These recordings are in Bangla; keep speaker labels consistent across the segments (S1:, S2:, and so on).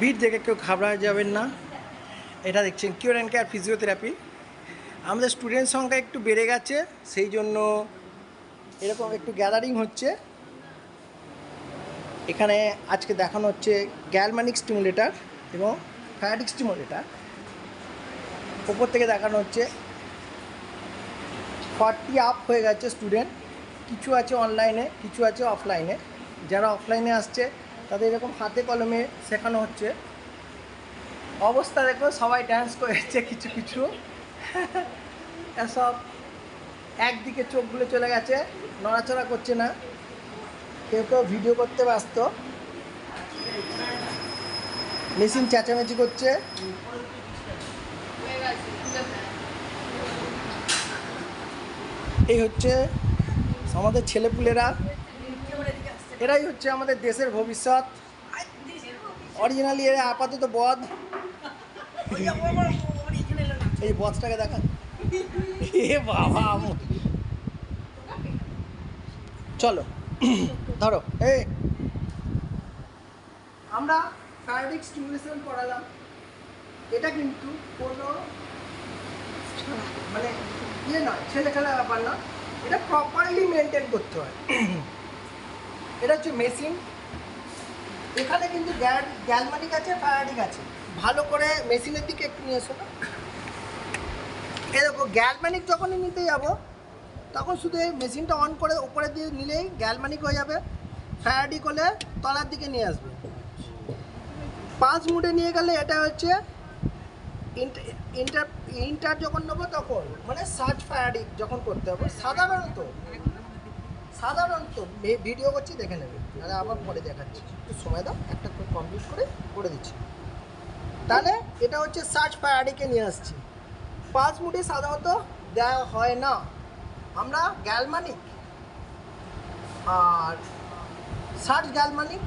S1: ভিড় দেখে কেউ ঘাবড়া যাবেন না। এটা দেখছেন কিউর অ্যান্ড কেয়ার ফিজিওথেরাপি আমাদের স্টুডেন্ট সংখ্যা একটু বেড়ে গেছে, সেই জন্য এরকম একটু গ্যাদারিং হচ্ছে। এখানে আজকে দেখানো হচ্ছে গ্যালমানিক স্টিমুলেটার এবং ফ্যাটিক স্টিমুলেটার ওপর থেকে দেখানো হচ্ছে ফর্টি আপ হয়ে গেছে স্টুডেন্ট কিছু আছে অনলাইনে কিছু আছে অফলাইনে যারা অফলাইনে আসছে তাদের এরকম হাতে কলমে শেখানো হচ্ছে। অবস্থা দেখো, সবাই ড্যান্স করেছে কিছু কিছু। এসব একদিকে চোখগুলো চলে গেছে, নড়াচড়া করছে না। কেউ কেউ ভিডিও করতে ব্যস্ত। মেশিন চেঁচামেচি করছে। এই হচ্ছে আমাদের ছেলেপুলেরা। এরাই হচ্ছে আমাদের দেশের ভবিষ্যৎ। অরিজিনালি এরা আপাতত বধ। এই বধটাকে দেখা এ বাবা। চলো, ধরো, এই। আমরা শারীরিক স্টিমুলেশন করালাম। এটা কিন্তু কোনো মানে ইয়ে নয় ছেলে খেলা ব্যাপার না এটা প্রপারলি মেনটেন করতে হয়। এটা হচ্ছে মেশিন। এখানে কিন্তু গ্যালমানিক আছে ফ্যারাডিক আছে। ভালো করে মেশিনের দিকে একটু নিয়ে এসো এই গ্যালমানিক যখনই নিতে যাব, তখন শুধু মেশিনটা অন করে উপরে দিয়ে নিলেই গ্যালমানিক হয়ে যাবে। ফ্যারাডিক হলে তলার দিকে নিয়ে আসবে। পাঁচ মুডে নিয়ে গেলে এটা হচ্ছে ইন্টার ইন্টার যখন নেব তখন মানে সার্চ ফ্যারাডিক যখন করতে হবে, সাধারণত সাধারণত ভিডিও করছি, দেখে নেবে। তাহলে আবার পরে দেখাচ্ছি। একটু সময় দাও, একটা কমপ্লিট করে করে দিচ্ছি। তাহলে এটা হচ্ছে সার্চ প্যারাডিকে নিয়ে আসছি। পাঁচ মুটে সাধারণত দেওয়া হয় না। আমরা গ্যালমানিক আর সার্চ গ্যালমানিক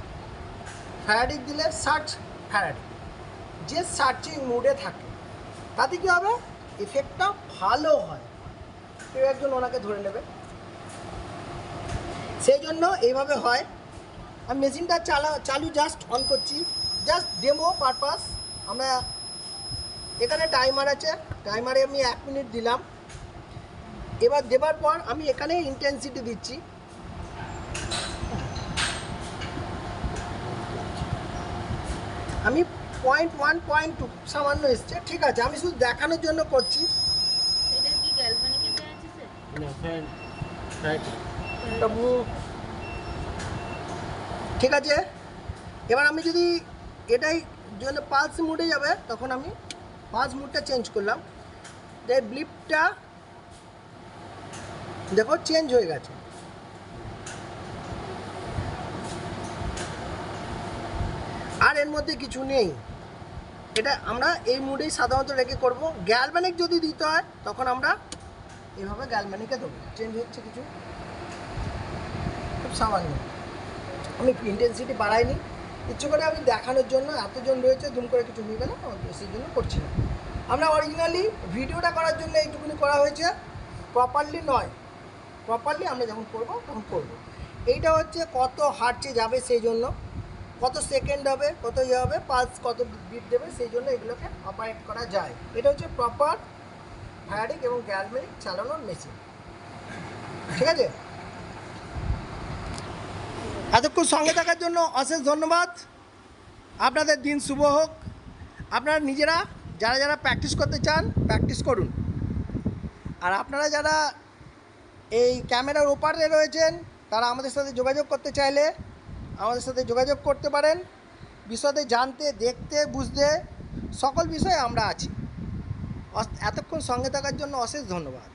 S1: ফ্যারাডিক দিলে সার্চ ফ্যারাডিক যে সার্চিং মুডে থাকে, তাতে কী হবে? এফেক্টটা ভালো হয়। কেউ একজন ওনাকে ধরে নেবে। সেই জন্য এইভাবে হয়। আমি মেশিনটা চালা চালু জাস্ট অন করছি। জাস্ট ডেমো পারপাস আমরা এখানে টাইমার আছে। টাইমারে আমি এক মিনিট দিলাম। এবার দেবার পর আমি এখানে ইন্টেন্সিটি দিচ্ছি। আমি পয়েন্ট ওয়ান পয়েন্ট টু সামান্য এসছে। ঠিক আছে আমি শুধু দেখানোর জন্য করছি।
S2: এটা কি গ্যালভানিকে আছে স্যার
S1: এটা মু- ঠিক আছে? এবার আমি যদি এটাই জন্য পালস মুডে যাবে, তখন আমি পালস মুডটা চেঞ্জ করলাম। যে ব্লিপটা দেখো চেঞ্জ হয়ে গেছে। আর এর মধ্যে কিছু নেই। এটা আমরা এই মুডেই সাধারণত রেখে করব। গ্যালম্যানিক যদি দিতে হয়, তখন আমরা এভাবে গ্যালম্যানিকে দেবো। চেঞ্জ হচ্ছে কিছু। সামান্য আমি ইন্টেন্সিটি বাড়াইনি। ইচ্ছে করে আমি দেখানোর জন্য এতজন রয়েছে দুম করে কিছু হয়ে গেল সেই জন্য করছি না। আমরা অরিজিনালি ভিডিওটা করার জন্য এইটুকুনি করা হয়েছে। প্রপারলি নয়। প্রপারলি আমরা যখন করব, তখন করব। এইটা হচ্ছে কত হার্টে যাবে সেই জন্য, কত সেকেন্ড হবে, কত ইয়ে হবে পালস কত বিট দেবে সেই জন্য এগুলোকে অপারেট করা যায়। এটা হচ্ছে প্রপার ফায়ারিং এবং গ্যালমেরিক চালানোর মেশিন ঠিক আছে? এতক্ষণ সঙ্গে থাকার জন্য অশেষ ধন্যবাদ। আপনাদের দিন শুভ হোক। আপনারা নিজেরা যারা যারা প্র্যাকটিস করতে চান প্র্যাকটিস করুন। আর আপনারা যারা এই ক্যামেরার ওপারে রয়েছেন, তারা আমাদের সাথে যোগাযোগ করতে চাইলে আমাদের সাথে যোগাযোগ করতে পারেন। বিশদে জানতে, দেখতে, বুঝতে সকল বিষয়ে আমরা আছি। এতক্ষণ সঙ্গে থাকার জন্য অশেষ ধন্যবাদ।